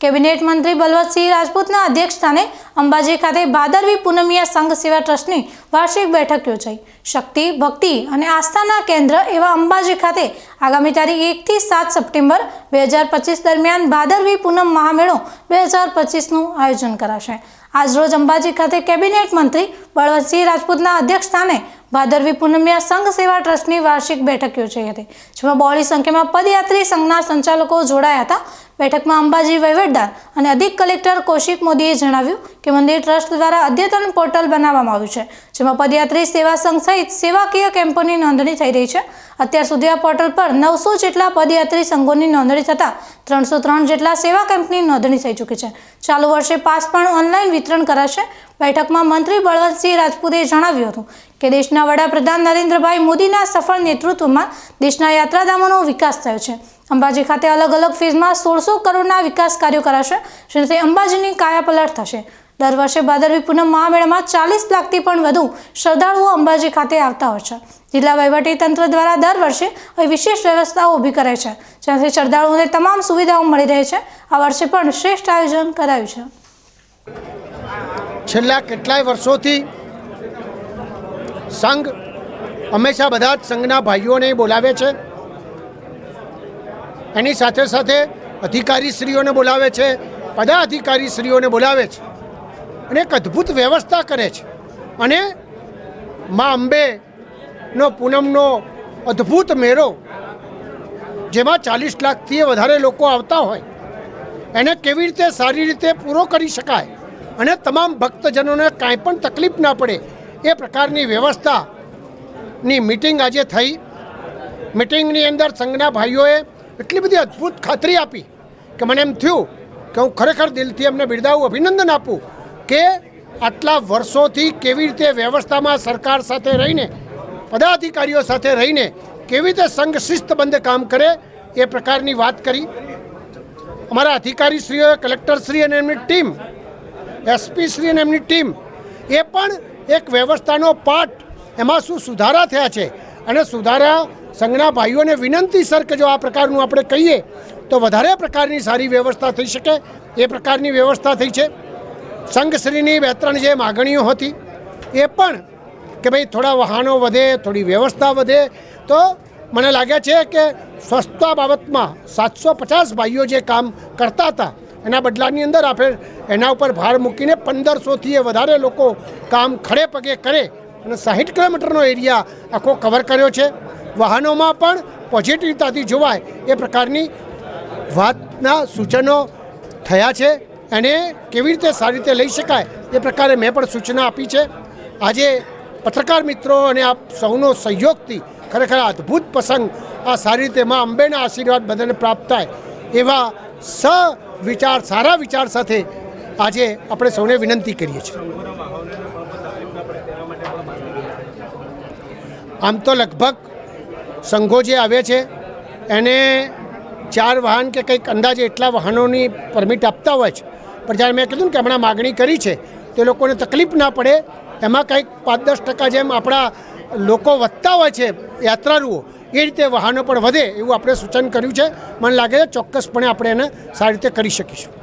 Cabinet મંત્રી બલવંતસિંહ રાજપૂતના અધ્યક્ષસ્થાને અંબાજી ખાતે ભાદરવી પૂનમિયા સંઘ સેવા ટ્રસ્ટની વાર્ષિક બેઠક યોજાઈ. શક્તિ, ભક્તિ અને આસ્થાના કેન્દ્ર એવા અંબાજી ખાતે આગામી તારીખ એકથી સાત સપ્ટેમ્બર બે હજાર પચીસ દરમિયાન ભાદરવી પૂનમ મહામેળો બે હજાર પચીસનું આયોજન કરાશે. આજરોજ અંબાજી ખાતે કેબિનેટ મંત્રી બળવંતસિંહ રાજપૂતના અધ્યક્ષસ્થાને ભાદરવી પૂનમિયા સંઘ સેવા ટ્રસ્ટની વાર્ષિક બેઠક યોજાઈ હતી, જેમાં બહોળી સંખ્યામાં પદયાત્રી સંઘના સંચાલકો જોડાયા હતા. બેઠકમાં અંબાજી વહીવટદાર અને અધિક કલેક્ટર કૌશિક મોદીએ જણાવ્યું કે મંદિર ટ્રસ્ટ દ્વારા અદ્યતન પોર્ટલ બનાવવામાં આવ્યું છે, જેમાં પદયાત્રી સેવા સંઘ સહિત સેવાકીય કેમ્પોની નોંધણી થઈ રહી છે. અત્યાર સુધી આ પોર્ટલ પર નવસો જેટલા પદયાત્રી સંઘોની નોંધણી થતાં ત્રણસો ત્રણ જેટલા સેવા કેમ્પની નોંધણી થઈ ચૂકી છે. ચાલુ વર્ષે પાસ પણ ઓનલાઈન વિતરણ કરાશે. બેઠકમાં મંત્રી બળવંતસિંહ રાજપૂતે જણાવ્યું હતું કે દેશના વડાપ્રધાન નરેન્દ્રભાઈ મોદીના સફળ નેતૃત્વમાં દેશના યાત્રાધામોનો વિકાસ થયો છે. અંબાજી ખાતે અલગ અલગ ફેઝમાં સોળસો કરોડના વિકાસ કાર્યો કરાશે. જેનાથી અંબાજીની કાયાપલટ થશે. દર વર્ષે ભાદરવી પૂનમ મહામેળામાં ચાલીસ લાખથી પણ વધુ શ્રદ્ધાળુઓ અંબાજી ખાતે આવતા હોય છે. જિલ્લા તંત્ર દ્વારા દર વર્ષે અહીં વિશેષ વ્યવસ્થાઓ ઊભી કરે છે. જેનાથી શ્રદ્ધાળુઓને તમામ સુવિધાઓ મળી રહે છે. આ વર્ષે પણ શ્રેષ્ઠ આયોજન કરાયું છે. છેલ્લા કેટલાય વર્ષોથી સંઘ હંમેશા બધા જ સંઘના ભાઈઓને બોલાવે છે. એની સાથે સાથે અધિકારીશ્રીઓને બોલાવે છે બધા અધિકારીશ્રીઓને બોલાવે છે અને એક અદ્ભુત વ્યવસ્થા કરે છે. અને મા અંબેનો પૂનમનો અદ્ભુત મેળો, જેમાં ચાલીસ લાખથી વધારે લોકો આવતા હોય, એને કેવી રીતે સારી રીતે પૂરો કરી શકાય અને તમામ ભક્તજનોને કાંઈ પણ તકલીફ ના પડે એ પ્રકારની વ્યવસ્થાની મિટિંગ આજે થઈ. મિટિંગની અંદર સંઘના ભાઈઓએ એટલી બધી અદ્ભુત ખાતરી આપી કે મને એમ થયું કે હું ખરેખર દિલથી એમને બિરદાવું, અભિનંદન આપું કે આટલા વર્ષોથી કેવી રીતે વ્યવસ્થામાં સરકાર સાથે રહીને, પદાધિકારીઓ સાથે રહીને કેવી રીતે સંઘ શિસ્તબંધ કામ કરે એ પ્રકારની વાત કરી. અમારા અધિકારીશ્રીઓએ કલેક્ટરશ્રી અને એમની ટીમ એસપી શ્રી અને એમની ટીમ એ પણ એક વ્યવસ્થાનો પાઠ એમાં શું સુધારા થયા છે અને સુધારા સંઘના ભાઈઓને વિનંતી, સર, કે જો આ પ્રકારનું આપણે કહીએ, તો વધારે પ્રકારની સારી વ્યવસ્થા થઈ શકે. એ પ્રકારની વ્યવસ્થા થઈ છે. સંઘશ્રીની બે ત્રણ જે માગણીઓ હતી, એ પણ કે ભાઈ, થોડા વાહનો વધે, થોડી વ્યવસ્થા વધે, તો મને લાગે છે કે સ્વચ્છતા બાબતમાં સાતસો પચાસ ભાઈઓ જે કામ કરતા હતા, એના બદલાની અંદર આપણે એના ઉપર ભાર મૂકીને પંદરસોથી એ વધારે લોકો કામ ખડે પગે કરે અને સાહીઠ કિલોમીટરનો એરિયા આખો કવર કર્યો છે. વાહનોમાં પણ પોઝિટિવતાથી જોવાય એ પ્રકારની વાતના સૂચનો થયા છે એને કેવી રીતે સારી રીતે લઈ શકાય એ પ્રકારે મેં પણ સૂચના આપી છે. આજે પત્રકાર મિત્રો અને આપ સૌનો સહયોગથી ખરેખર અદ્ભુત પ્રસંગ આ સારી રીતે માં અંબેના આશીર્વાદ બધાને પ્રાપ્ત થાય એવા સ વિચાર સારા વિચાર સાથે આજે આપણે સૌને વિનંતી કરીએ છીએ. આમ તો લગભગ સંઘો જે આવે છે, એને ચાર વાહન કે કંઈક અંદાજે એટલા વાહનોની પરમિટ આપતા હોય છે. પણ જ્યારે મેં કીધું ને કે હમણાં માગણી કરી છે, તે લોકોને તકલીફ ના પડે. એમાં કંઈક પાંચ દસ ટકા જેમ આપણા લોકો વધતા હોય છે, યાત્રાળુઓ, એ રીતે વાહનો પણ વધે એવું આપણે સૂચન કર્યું છે. મને લાગે છે ચોક્કસપણે આપણે એને સારી રીતે કરી શકીશું.